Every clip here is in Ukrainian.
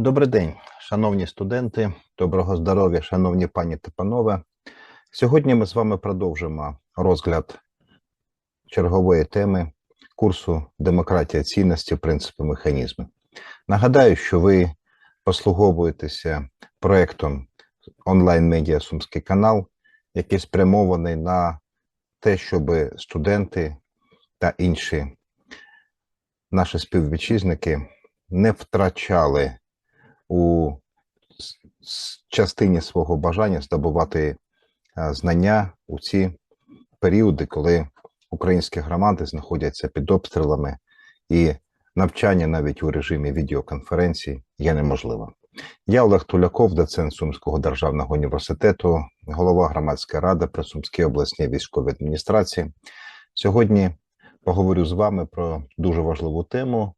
Добрий день, шановні студенти, доброго здоров'я, шановні пані та панове. Сьогодні ми з вами продовжимо розгляд чергової теми курсу Демократія цінності, принципи, механізми. Нагадаю, що ви послуговуєтеся проектом онлайн-медіа Сумський канал, який спрямований на те, щоб студенти та інші наші співвітчизники не втрачали у частині свого бажання здобувати е, знання у ці періоди, коли українські громади знаходяться під обстрілами, і навчання навіть у режимі відеоконференцій є неможливим. Я Олег Туляков, доцент Сумського державного університету, голова громадської ради при Сумській обласній військовій адміністрації. Сьогодні поговорю з вами про дуже важливу тему,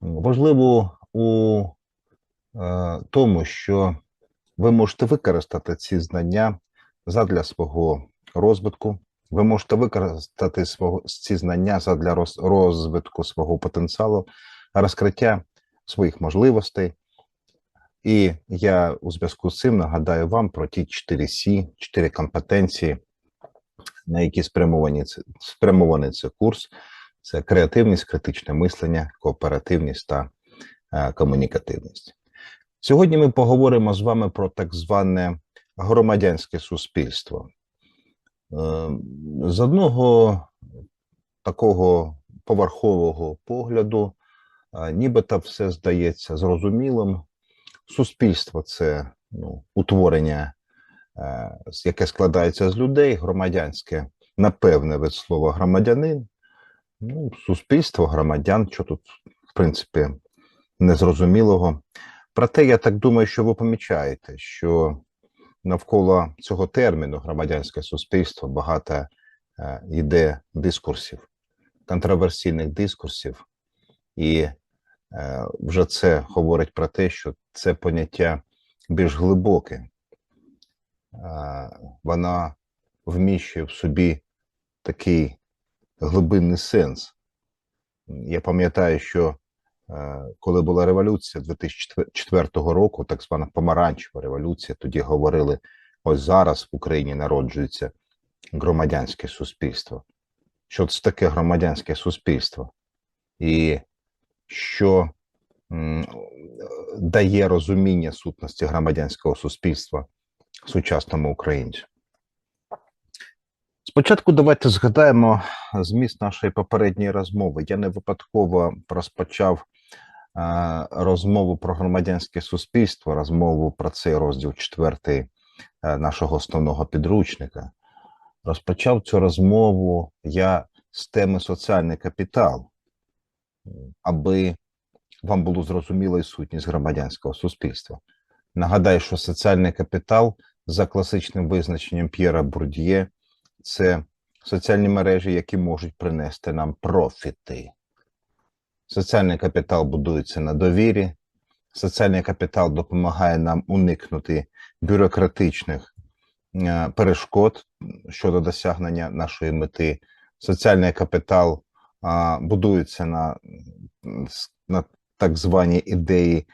важливу у тому, що ви можете використати ці знання задля свого розвитку. Ви можете використати свого ці знання задля роз- розвитку свого потенціалу, розкриття своїх можливостей. І я у зв'язку з цим нагадаю вам про ті 4 Сі, 4 компетенції, на які спрямовані спрямований цей курс. Це креативність, критичне мислення, кооперативність та е, комунікативність. Сьогодні ми поговоримо з вами про так зване громадянське суспільство. Е, З одного такого поверхового погляду, нібито все здається зрозумілим. Суспільство це ну, утворення, е, яке складається з людей, громадянське, напевне, від слова громадянин. Ну, суспільство, громадян, що тут, в принципі, незрозумілого. Проте я так думаю, що ви помічаєте, що навколо цього терміну громадянське суспільство багато е, йде дискурсів, контроверсійних дискурсів, і е, вже це говорить про те, що це поняття більш глибоке, е, вона вміщує в собі такий глибинний сенс. Я пам'ятаю, що коли була революція 2004 року, так звана помаранчева революція, тоді говорили: ось зараз в Україні народжується громадянське суспільство. Що це таке громадянське суспільство? І що дає розуміння сутності громадянського суспільства сучасному українцю? Спочатку давайте згадаємо зміст нашої попередньої розмови. Я не випадково розпочав е, розмову про громадянське суспільство, розмову про цей розділ четвертий е, нашого основного підручника. Розпочав цю розмову я з теми соціальний капітал, аби вам було зрозуміло і сутність громадянського суспільства. Нагадаю, що соціальний капітал за класичним визначенням П'єра Бурдьє це соціальні мережі, які можуть принести нам профіти. Соціальний капітал будується на довірі. Соціальний капітал допомагає нам уникнути бюрократичних е, перешкод щодо досягнення нашої мети. Соціальний капітал будується на, на так званій ідеї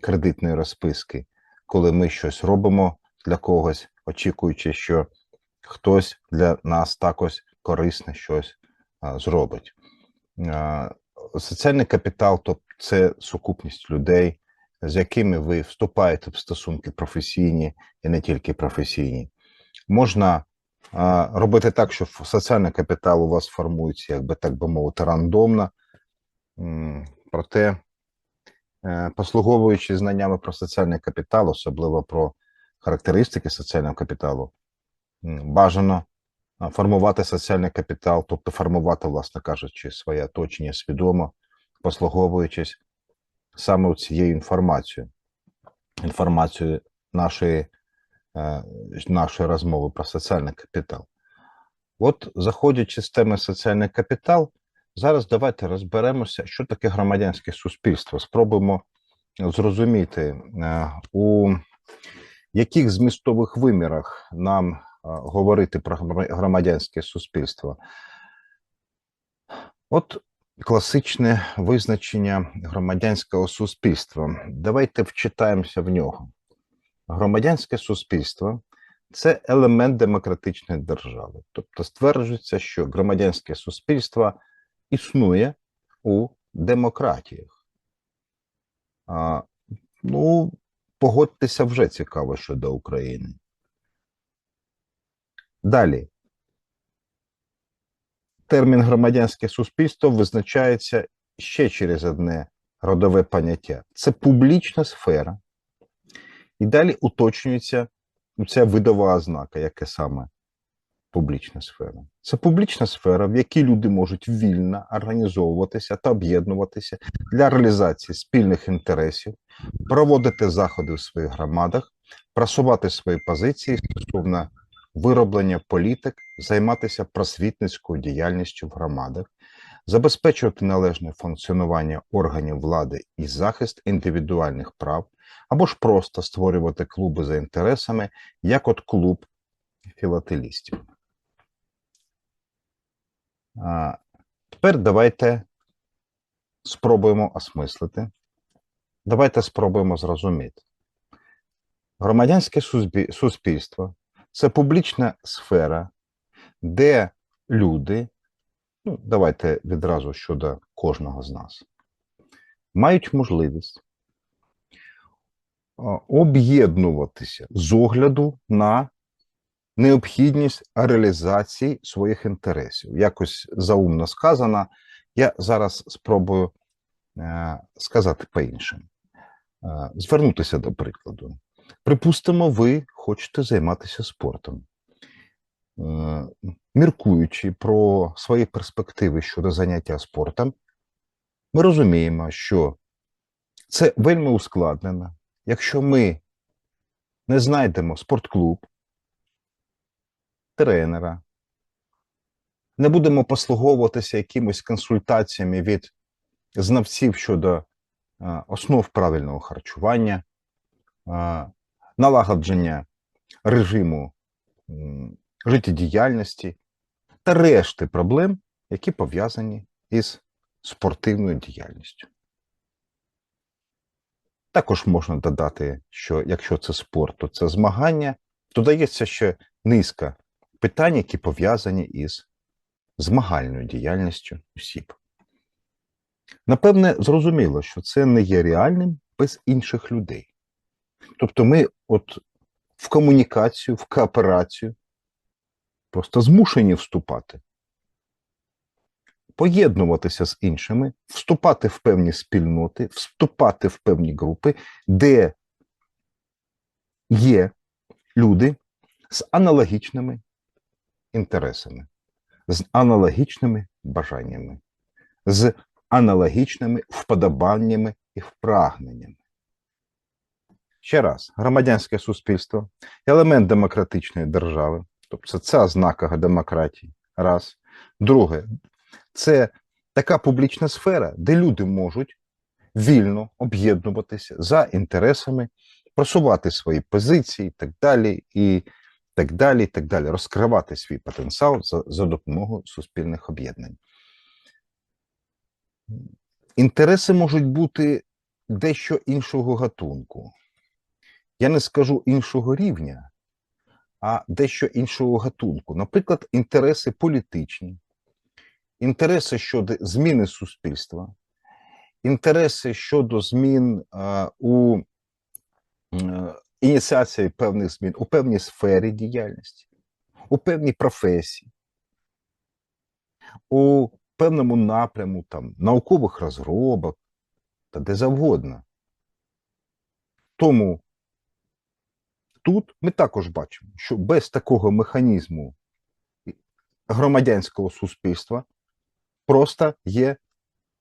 кредитної розписки, коли ми щось робимо для когось, очікуючи, що хтось для нас також корисне щось зробить. Соціальний капітал то це сукупність людей, з якими ви вступаєте в стосунки професійні і не тільки професійні. Можна робити так, що соціальний капітал у вас формується, якби так би мовити, рандомно. Проте, е, послуговуючись знаннями про соціальний капітал, особливо про характеристики соціального капіталу, бажано формувати соціальний капітал, тобто формувати, власне кажучи, своє оточення свідомо, послуговуючись саме цією інформацією, інформацією нашої, е, нашої розмови про соціальний капітал. От, заходячи з теми соціальний капітал, зараз давайте розберемося, що таке громадянське суспільство. Спробуємо зрозуміти, е, у яких змістових вимірах нам говорити про громадянське суспільство. От класичне визначення громадянського суспільства. Давайте вчитаємося в нього. Громадянське суспільство це елемент демократичної держави. Тобто стверджується, що громадянське суспільство існує у демократіях. А, ну, погодьтеся вже цікаво щодо України. Далі. Термін громадянське суспільство визначається ще через одне родове поняття. Це публічна сфера. І далі уточнюється ця видова ознака, яке саме публічна сфера. Це публічна сфера, в якій люди можуть вільно організовуватися та об'єднуватися для реалізації спільних інтересів, проводити заходи в своїх громадах, просувати свої позиції стосовно вироблення політик, займатися просвітницькою діяльністю в громадах, забезпечувати належне функціонування органів влади і захист індивідуальних прав, або ж просто створювати клуби за інтересами, як от клуб філателістів. А, Тепер давайте спробуємо осмислити. Давайте спробуємо зрозуміти. Громадянське суспільство це публічна сфера, де люди, ну, давайте відразу щодо кожного з нас, мають можливість об'єднуватися з огляду на необхідність реалізації своїх інтересів. Якось заумно сказано. Я зараз спробую е, сказати по-іншому. Е, звернутися до прикладу. Припустимо, ви хочете займатися спортом. Е, Міркуючи про свої перспективи щодо заняття спортом, ми розуміємо, що це вельми ускладнено. Якщо ми не знайдемо спортклуб, тренера, не будемо послуговуватися якимись консультаціями від знавців щодо е, основ правильного харчування, е, налагодження режиму життєдіяльності та решти проблем, які пов'язані із спортивною діяльністю. Також можна додати, що якщо це спорт, то це змагання, додається ще низка питань, які пов'язані із змагальною діяльністю осіб. Напевне, зрозуміло, що це не є реальним без інших людей. Тобто ми от в комунікацію, в кооперацію просто змушені вступати, поєднуватися з іншими, вступати в певні спільноти, вступати в певні групи, де є люди з аналогічними інтересами, з аналогічними бажаннями, з аналогічними вподобаннями і впрагненнями. Ще раз, громадянське суспільство, елемент демократичної держави, тобто це ознака демократії. Раз. Друге, це така публічна сфера, де люди можуть вільно об'єднуватися за інтересами, просувати свої позиції і так далі, і так далі, і так далі, розкривати свій потенціал за, за допомогою суспільних об'єднань. Інтереси можуть бути дещо іншого гатунку. Я не скажу іншого рівня, а дещо іншого гатунку. Наприклад, інтереси політичні, інтереси щодо зміни суспільства, інтереси щодо змін е, у е, ініціації певних змін у певній сфері діяльності, у певній професії, у певному напряму там, наукових розробок та де завгодно. Тому тут ми також бачимо, що без такого механізму громадянського суспільства просто є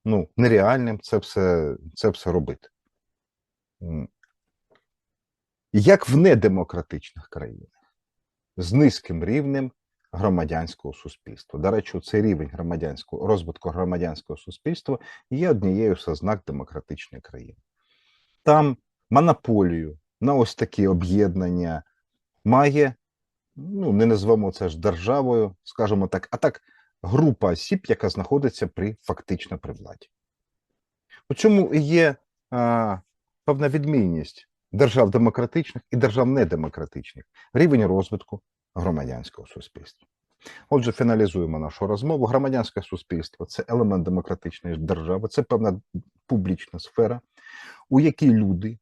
ну, нереальним це все, це все робити. Як в недемократичних країнах з низьким рівнем громадянського суспільства. До речі, цей рівень громадянського розвитку громадянського суспільства є однією з ознак демократичної країни. Там монополію на ось такі об'єднання має, ну не назвемо це ж державою, скажімо так, а так група осіб, яка знаходиться при фактично при владі. У цьому є а, певна відмінність держав демократичних і держав недемократичних рівень розвитку громадянського суспільства. Отже, фіналізуємо нашу розмову. Громадянське суспільство це елемент демократичної держави, це певна публічна сфера, у якій люди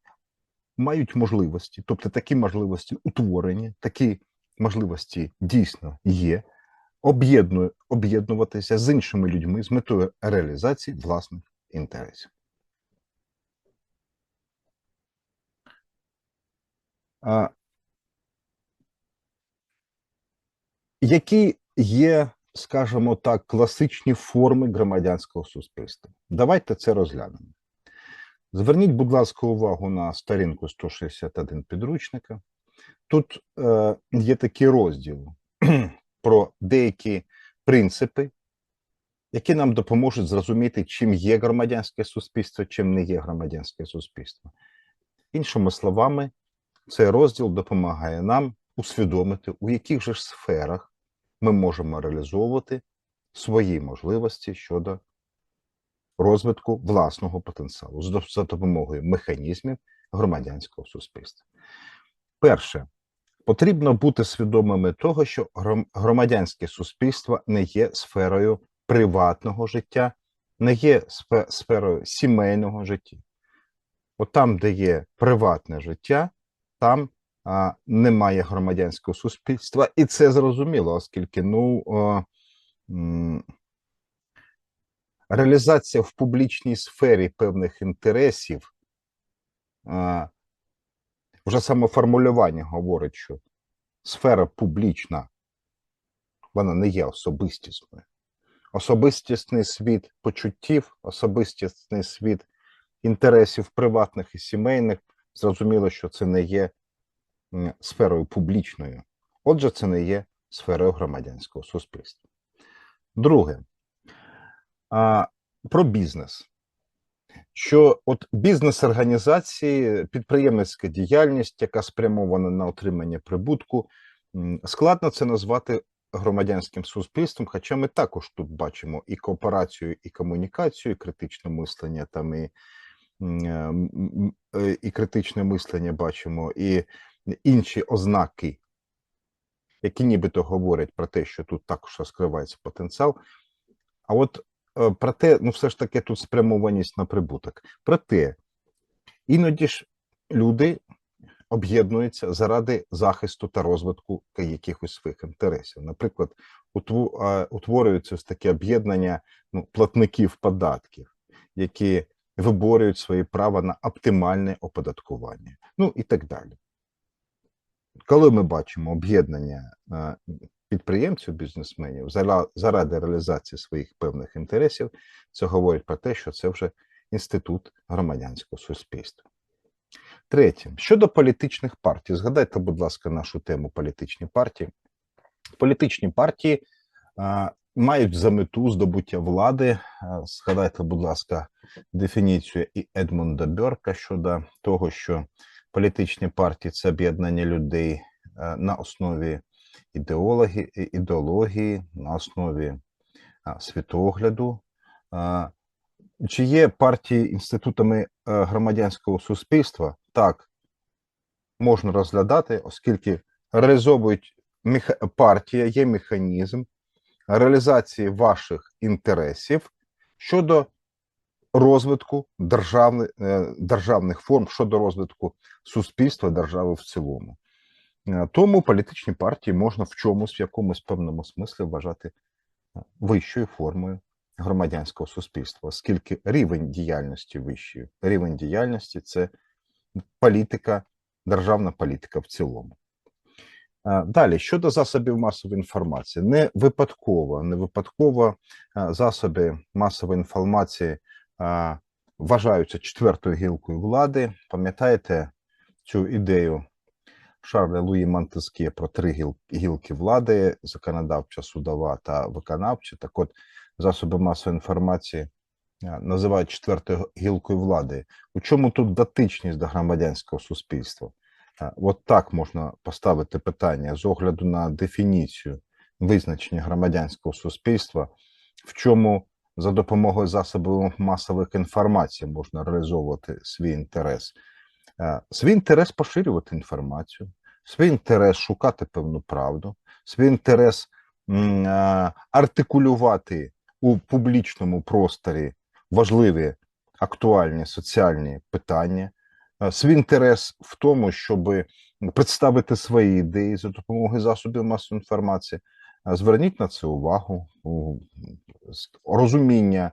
мають можливості, тобто такі можливості утворені, такі можливості дійсно є, об'єднуватися з іншими людьми з метою реалізації власних інтересів. А, Які є, скажімо так, класичні форми громадянського суспільства? Давайте це розглянемо. Зверніть, будь ласка, увагу на сторінку 161 підручника. Тут е, є такий розділ про деякі принципи, які нам допоможуть зрозуміти, чим є громадянське суспільство, чим не є громадянське суспільство. Іншими словами, цей розділ допомагає нам усвідомити, у яких же сферах ми можемо реалізовувати свої можливості щодо розвитку власного потенціалу за допомогою механізмів громадянського суспільства. Перше, потрібно бути свідомими того, що громадянське суспільство не є сферою приватного життя, не є сферою сімейного життя. От там, де є приватне життя, там а, немає громадянського суспільства, і це зрозуміло, оскільки ну. М, реалізація в публічній сфері певних інтересів, вже саме формулювання говорить, що сфера публічна, вона не є особистісною. Особистісний світ почуттів, особистісний світ інтересів приватних і сімейних, зрозуміло, що це не є сферою публічною. Отже, це не є сферою громадянського суспільства. Друге, а, про бізнес. Що от бізнес-організації, підприємницька діяльність, яка спрямована на отримання прибутку, складно це назвати громадянським суспільством, хоча ми також тут бачимо і кооперацію, і комунікацію, і критичне мислення, там і, е, е, і критичне мислення бачимо, і інші ознаки, які нібито говорять про те, що тут також розкривається потенціал. А от проте, ну, все ж таки, тут спрямованість на прибуток. Проте, іноді ж люди об'єднуються заради захисту та розвитку якихось своїх інтересів. Наприклад, е, утворюються ось таке об'єднання ну, платників податків, які виборюють свої права на оптимальне оподаткування, ну і так далі. Коли ми бачимо об'єднання е, підприємців, бізнесменів заради реалізації своїх певних інтересів, це говорить про те, що це вже інститут громадянського суспільства. Третє, щодо політичних партій, згадайте, будь ласка, нашу тему політичні партії. Політичні партії а, мають за мету здобуття влади. А, Згадайте, будь ласка, дефініцію і Едмунда Бьорка щодо того, що політичні партії це об'єднання людей е, на основі ідеології, ідеології, на основі світогляду. Чи є партії інститутами е, громадянського суспільства? Так, можна розглядати, оскільки реалізовують партія, є механізм реалізації ваших інтересів щодо розвитку е, державних форм, щодо розвитку суспільства, держави в цілому. Е, Тому політичні партії можна в чомусь, в якомусь певному смислі вважати е, вищою формою громадянського суспільства, оскільки рівень діяльності вищий, рівень діяльності це політика, державна політика в цілому. Е, Далі щодо засобів масової інформації, не випадково, не випадково засоби масової інформації вважаються четвертою гілкою влади. Пам'ятаєте цю ідею Шарля Луї Монтеске про три гіл- гілки влади: законодавча, судова та виконавча. Так от засоби масової інформації е, називають четвертою гілкою влади. У чому тут дотичність до громадянського суспільства? Е, От так можна поставити питання з огляду на дефініцію визначення громадянського суспільства, в чому за допомогою засобів масових інформацій можна реалізовувати свій інтерес. Е, Свій інтерес поширювати інформацію, свій інтерес шукати певну правду, свій інтерес е, артикулювати у публічному просторі важливі актуальні соціальні питання, е, свій інтерес в тому, щоб представити свої ідеї за допомогою засобів масової інформації. Зверніть на це увагу. Розуміння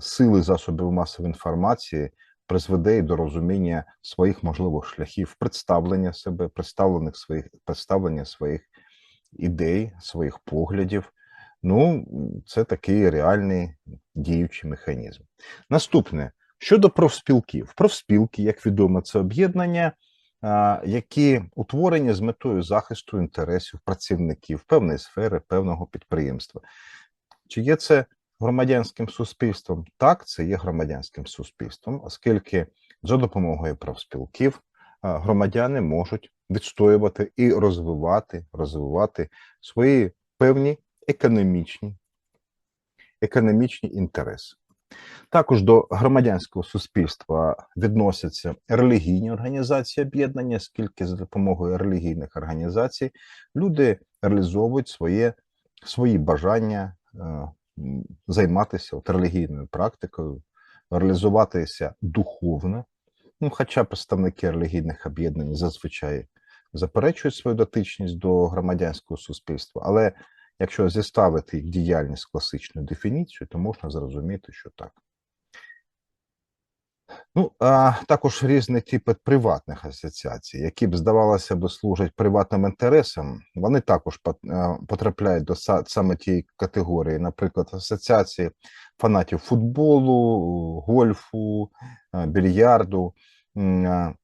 сили засобів масової інформації призведе і до розуміння своїх можливих шляхів представлення себе, представлених своїх представлення своїх ідей, своїх поглядів. Ну, це такий реальний діючий механізм. Наступне щодо профспілків. Профспілки, як відомо, це об'єднання, які утворені з метою захисту інтересів працівників певної сфери, певного підприємства. Чи є це громадянським суспільством? Так, це є громадянським суспільством, оскільки за допомогою профспілків а, громадяни можуть відстоювати і розвивати, розвивати свої певні економічні, економічні інтереси. Також до громадянського суспільства відносяться релігійні організації об'єднання, оскільки за допомогою релігійних організацій люди реалізовують своє, свої бажання е, займатися от релігійною практикою, реалізуватися духовно. Ну, хоча представники релігійних об'єднань зазвичай заперечують свою дотичність до громадянського суспільства, але якщо зіставити їх діяльність з класичною дефініцією, то можна зрозуміти, що так. Ну, а також різні типи приватних асоціацій, які б здавалося б служать приватним інтересам, вони також е, потрапляють до саме тієї категорії, наприклад, асоціації фанатів футболу, гольфу, е, більярду. Е, м,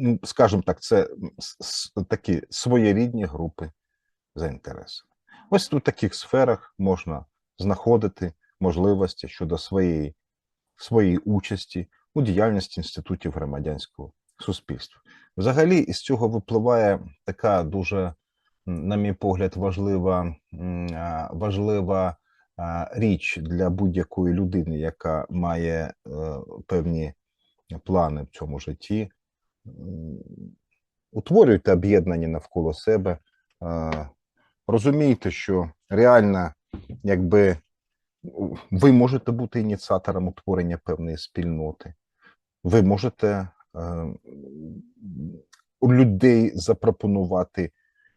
ну, скажімо так, це такі своєрідні групи за інтересами. Ось у таких сферах можна знаходити можливості щодо своєї своєї участі у діяльності інститутів громадянського суспільства. Взагалі, із цього випливає така дуже, на мій погляд, важлива, важлива річ для будь-якої людини, яка має е, певні плани в цьому житті. Утворюйте об'єднання навколо себе, е, розумійте, що реально, якби ви можете бути ініціатором утворення певної спільноти. Ви можете е, у людей запропонувати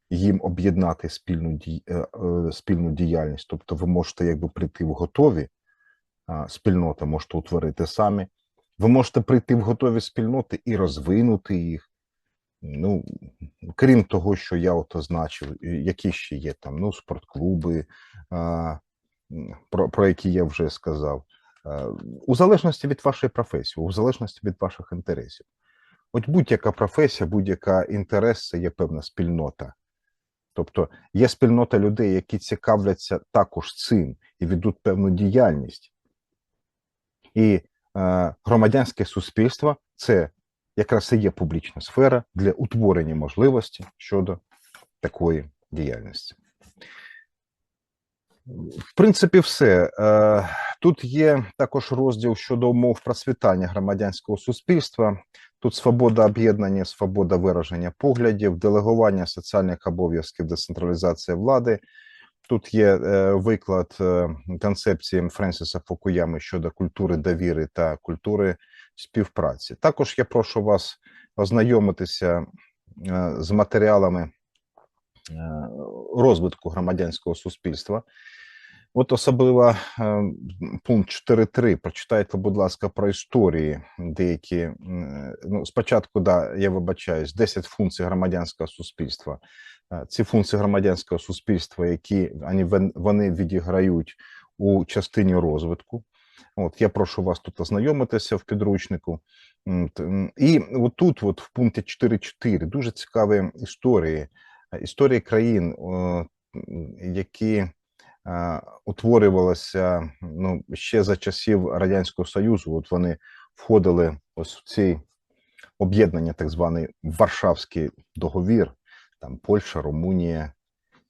їм об'єднати спільну, ді, е, е, спільну діяльність. Тобто, ви можете якби прийти в готові спільноти, можете утворити самі. Ви можете прийти в готові спільноти і розвинути їх. Ну, крім того, що я от означив, які ще є там ну, спортклуби, а, про, про які я вже сказав, Е, у залежності від вашої професії, у залежності від ваших інтересів. От будь-яка професія, будь-яка інтерес це є певна спільнота. Тобто є спільнота людей, які цікавляться також цим і ведуть певну діяльність. І е, громадянське суспільство це якраз і є публічна сфера для утворення можливості щодо такої діяльності. В принципі, все. Е, Тут є також розділ щодо умов процвітання громадянського суспільства. Тут свобода об'єднання, свобода вираження поглядів, делегування соціальних обов'язків, децентралізація влади. Тут є е, виклад е, концепції Френсіса Фукуями щодо культури довіри та культури співпраці. Також я прошу вас ознайомитися з матеріалами розвитку громадянського суспільства. От особливо е, пункт 4.3. Прочитайте, будь ласка, про історії деякі. е, Ну, спочатку, да, я вибачаюсь, 10 функцій громадянського суспільства. Е, Ці функції громадянського суспільства, які вони, відіграють у частині розвитку. От я прошу вас тут ознайомитися в підручнику. І отут, от в пункті 4.4, дуже цікаві історії, е, історії країн, які утворювалися ну, ще за часів Радянського Союзу. От вони входили ось в ці об'єднання, так званий Варшавський договір, там Польща, Румунія,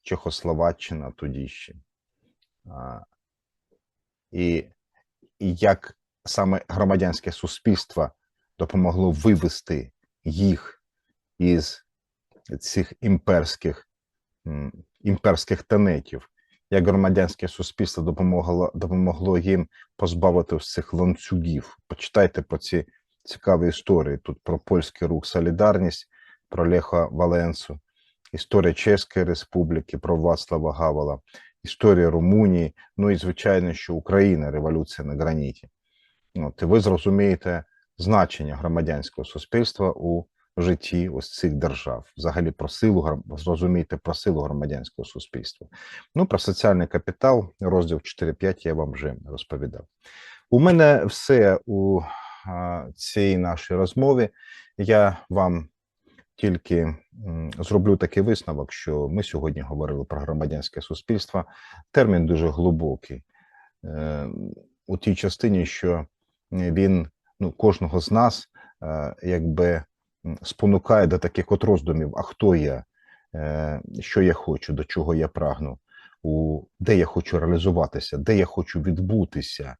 Чехословаччина тоді ще. І як саме громадянське суспільство допомогло вивести їх із цих імперських, імперських тенетів, як громадянське суспільство допомогло, допомогло їм позбавити цих ланцюгів. Почитайте про ці цікаві історії. Тут про польський рух Солідарність, про Леха Валенсу, історія Чеської Республіки, про Вацлава Гавала, історія Румунії, ну і звичайно, що Україна, революція на граніті. От, і ви зрозумієте значення громадянського суспільства у житті ось цих держав, взагалі про силу зрозумієте про силу громадянського суспільства. Ну, про соціальний капітал, розділ 4.5 я вам вже розповідав. У мене все у цій нашій розмові. Я вам тільки зроблю такий висновок, що ми сьогодні говорили про громадянське суспільство. Термін дуже глибокий е, у тій частині, що він ну, кожного з нас е, якби спонукає до таких от роздумів: а хто я, е, що я хочу, до чого я прагну, де я хочу реалізуватися, де я хочу відбутися.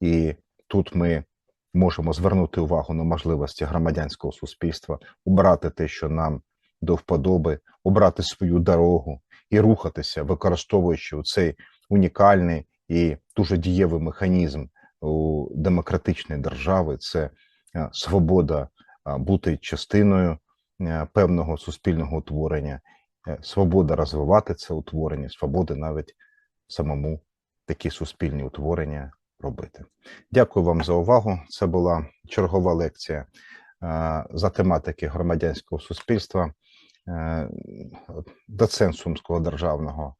І тут ми можемо звернути увагу на можливості громадянського суспільства, обрати те, що нам до вподоби, обрати свою дорогу і рухатися, використовуючи цей унікальний і дуже дієвий механізм у демократичної держави. Це е, свобода бути частиною е, певного суспільного утворення, е, свобода розвивати це утворення, свобода навіть самому такі суспільні утворення робити. Дякую вам за увагу. Це була чергова лекція е, за тематики громадянського суспільства. Доцент Сумського державного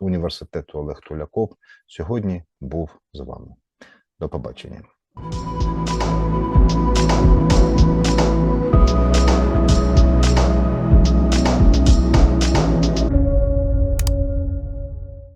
університету Олег Туляков сьогодні був з вами. До побачення.